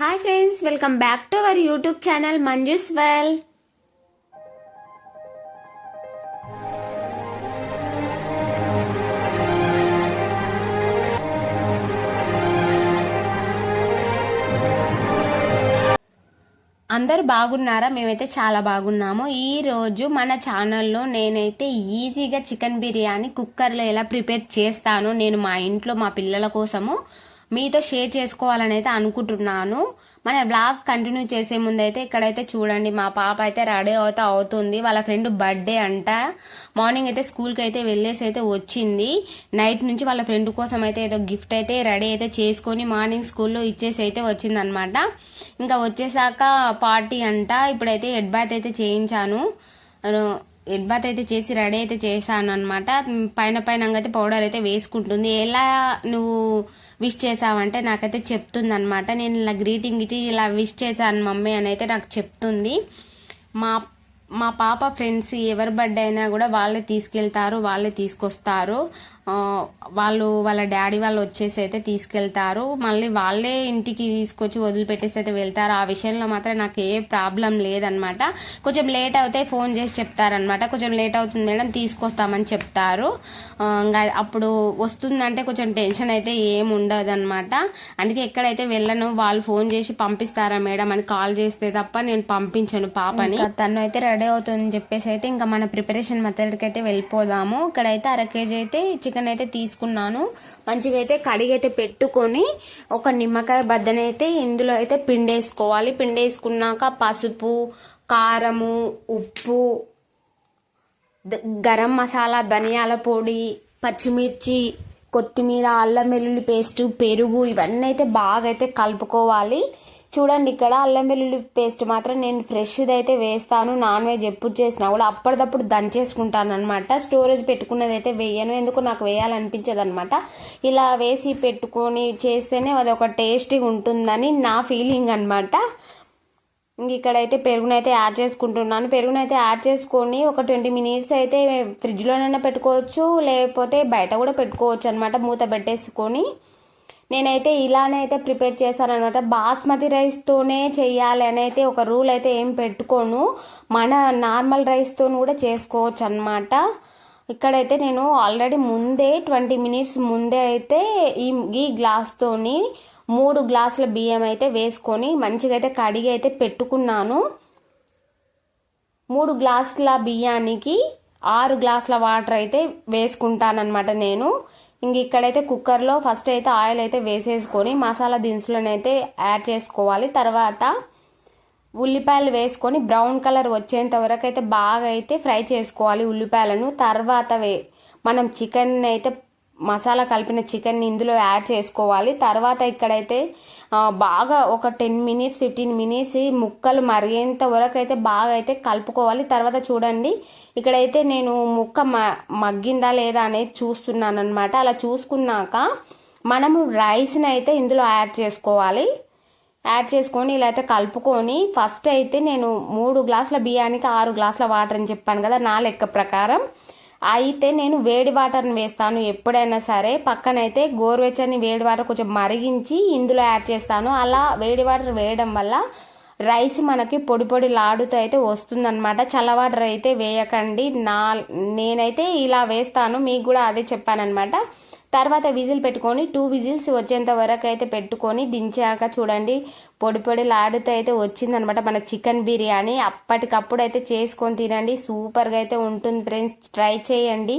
Hi friends welcome back to our YouTube channel Manju's well. అందరు బాగున్నారా? మేమైతే చాలా బాగున్నాము. ఈరోజు మన ఛానల్లో నేనైతే ఈజీగా చికెన్ బిర్యానీ కుక్కర్లో ఎలా ప్రిపేర్ చేస్తానో నేను మా ఇంట్లో మా పిల్లల కోసము. మీతో షేర్ చేసుకోవాలని అయితే అనుకుంటున్నాను. మన బ్లాగ్ కంటిన్యూ చేసే ముందు అయితే ఇక్కడైతే చూడండి మా పాప అయితే రెడీ అవుతా అవుతుంది. వాళ్ళ ఫ్రెండ్ బర్త్డే అంట. మార్నింగ్ అయితే స్కూల్కి అయితే వెళ్ళేసి అయితే వచ్చింది. నైట్ నుంచి వాళ్ళ ఫ్రెండ్ కోసం అయితే ఏదో గిఫ్ట్ అయితే రెడీ అయితే చేసుకొని మార్నింగ్ స్కూల్లో ఇచ్చేసి అయితే వచ్చిందనమాట ఇంకా వచ్చేసాక పార్టీ అంట. ఇప్పుడైతే హెడ్ బాత్ అయితే చేయించాను. హెడ్ బాత్ అయితే చేసి రెడీ అయితే చేశాను అనమాట పైన పైన అయితే పౌడర్ అయితే వేసుకుంటుంది. ఎలా నువ్వు విష్ చేసావంటే నాకైతే చెప్తుంది అనమాట నేను ఇలా గ్రీటింగ్ ఇచ్చి ఇలా విష్ చేశాను మమ్మీ అని అయితే నాకు చెప్తుంది. మా మా పాప ఫ్రెండ్స్ ఎవరి బర్త్డే అయినా కూడా వాళ్ళే తీసుకెళ్తారు వాళ్ళే తీసుకొస్తారు. వాళ్ళు వాళ్ళ డాడీ వాళ్ళు వచ్చేసి అయితే తీసుకెళ్తారు. మళ్ళీ వాళ్ళే ఇంటికి తీసుకొచ్చి వదిలిపెట్టేసి అయితే వెళ్తారు. ఆ విషయంలో మాత్రం నాకు ఏ ప్రాబ్లం లేదనమాట కొంచెం లేట్ అవుతే ఫోన్ చేసి చెప్తారనమాట కొంచెం లేట్ అవుతుంది మేడం తీసుకొస్తామని చెప్తారు. ఇంకా అప్పుడు వస్తుందంటే కొంచెం టెన్షన్ అయితే ఏం ఉండదు అనమాట అందుకే ఎక్కడైతే వెళ్ళను వాళ్ళు ఫోన్ చేసి పంపిస్తారా మేడం అని కాల్ చేస్తే తప్ప నేను పంపించను పాపని. తను అయితే రెడీ అవుతుందని చెప్పేసి అయితే ఇంకా మన ప్రిపరేషన్ మెథడ్కి అయితే వెళ్ళిపోదాము. ఇక్కడైతే అర కేజీ అయితే చికెన్ అయితే తీసుకున్నాను. మంచిగా అయితే కడిగైతే పెట్టుకొని ఒక నిమ్మకాయ బద్దనైతే ఇందులో అయితే పిండేసుకోవాలి. పిండేసుకున్నాక పసుపు కారము ఉప్పు గరం మసాలా ధనియాల పొడి పచ్చిమిర్చి కొత్తిమీర అల్లం వెల్లుల్లి పేస్ట్ పెరుగు ఇవన్నీ అయితే బాగా అయితే కలుపుకోవాలి. చూడండి ఇక్కడ అల్లం వెల్లుల్లి పేస్ట్ మాత్రం నేను ఫ్రెష్ది అయితే వేస్తాను నాన్ వెజ్ ఎప్పుడు చేసినా కూడా అప్పటిదప్పుడు దంచేసుకుంటాను అనమాట స్టోరేజ్ పెట్టుకున్నది అయితే వేయను ఎందుకు నాకు వేయాలనిపించదు అనమాట ఇలా వేసి పెట్టుకొని చేస్తేనే అది ఒక టేస్టీగా ఉంటుందని నా ఫీలింగ్ అనమాట ఇక్కడైతే పెరుగునైతే యాడ్ చేసుకుంటున్నాను. పెరుగునైతే యాడ్ చేసుకొని ఒక ట్వంటీ మినిట్స్ అయితే ఫ్రిడ్జ్లోనైనా పెట్టుకోవచ్చు లేకపోతే బయట కూడా పెట్టుకోవచ్చు అనమాట మూత పెట్టేసుకొని. నేనైతే ఇలానే అయితే ప్రిపేర్ చేస్తానమాట బాస్మతి రైస్తోనే చేయాలి అని అయితే ఒక రూల్ అయితే ఏం పెట్టుకోను. మన నార్మల్ రైస్తో కూడా చేసుకోవచ్చు అనమాట ఇక్కడైతే నేను ఆల్రెడీ ముందే ట్వంటీ మినిట్స్ ముందే అయితే ఈ ఈ గ్లాస్తోని మూడు గ్లాసుల బియ్యం అయితే వేసుకొని మంచిగా అయితే కడిగి అయితే పెట్టుకున్నాను. మూడు గ్లాసుల బియ్యానికి ఆరు గ్లాసుల వాటర్ అయితే వేసుకుంటానమాట నేను. ఇంక ఇక్కడైతే కుక్కర్లో ఫస్ట్ అయితే ఆయిల్ అయితే వేసేసుకొని మసాలా దినుసులనైతే యాడ్ చేసుకోవాలి. తర్వాత ఉల్లిపాయలు వేసుకొని బ్రౌన్ కలర్ వచ్చేంత వరకు అయితే బాగా అయితే ఫ్రై చేసుకోవాలి ఉల్లిపాయలను. తర్వాత వే మనం చికెన్ అయితే మసాలా కలిపిన చికెన్ని ఇందులో యాడ్ చేసుకోవాలి. తర్వాత ఇక్కడైతే బాగా ఒక టెన్ మినిట్స్ ఫిఫ్టీన్ మినిట్స్ ముక్కలు మరిగేంత వరకు అయితే బాగా అయితే కలుపుకోవాలి. తర్వాత చూడండి ఇక్కడైతే నేను ముక్క మగ్గిందా లేదా అనేది చూస్తున్నాను అనమాట అలా చూసుకున్నాక మనము రైస్ని అయితే ఇందులో యాడ్ చేసుకోవాలి. యాడ్ చేసుకొని ఇలా అయితే కలుపుకొని ఫస్ట్ అయితే నేను మూడు గ్లాసుల బియ్యానికి ఆరు గ్లాసుల వాటర్ అని చెప్పాను కదా నా లెక్క ప్రకారం. అయితే నేను వేడి వాటర్ని వేస్తాను. ఎప్పుడైనా సరే పక్కనైతే గోరువెచ్చని వేడి వాటర్ కొంచెం మరిగించి ఇందులో యాడ్ చేస్తాను. అలా వేడి వాటర్ వేయడం వల్ల రైస్ మనకి పొడి పొడి లాడుతూ అయితే వస్తుందన్నమాట. చల్ల వాటర్ అయితే వేయకండి. నా నేనైతే ఇలా వేస్తాను. మీకు కూడా అదే చెప్పానమాట తర్వాత విజిల్ పెట్టుకొని టూ విజిల్స్ వచ్చేంత వరకు అయితే పెట్టుకొని దించాక చూడండి పొడి పొడి అయితే వచ్చిందనమాట మన చికెన్ బిర్యానీ. అప్పటికప్పుడు అయితే చేసుకొని తినండి. సూపర్గా అయితే ఉంటుంది ఫ్రెండ్స్. ట్రై చేయండి.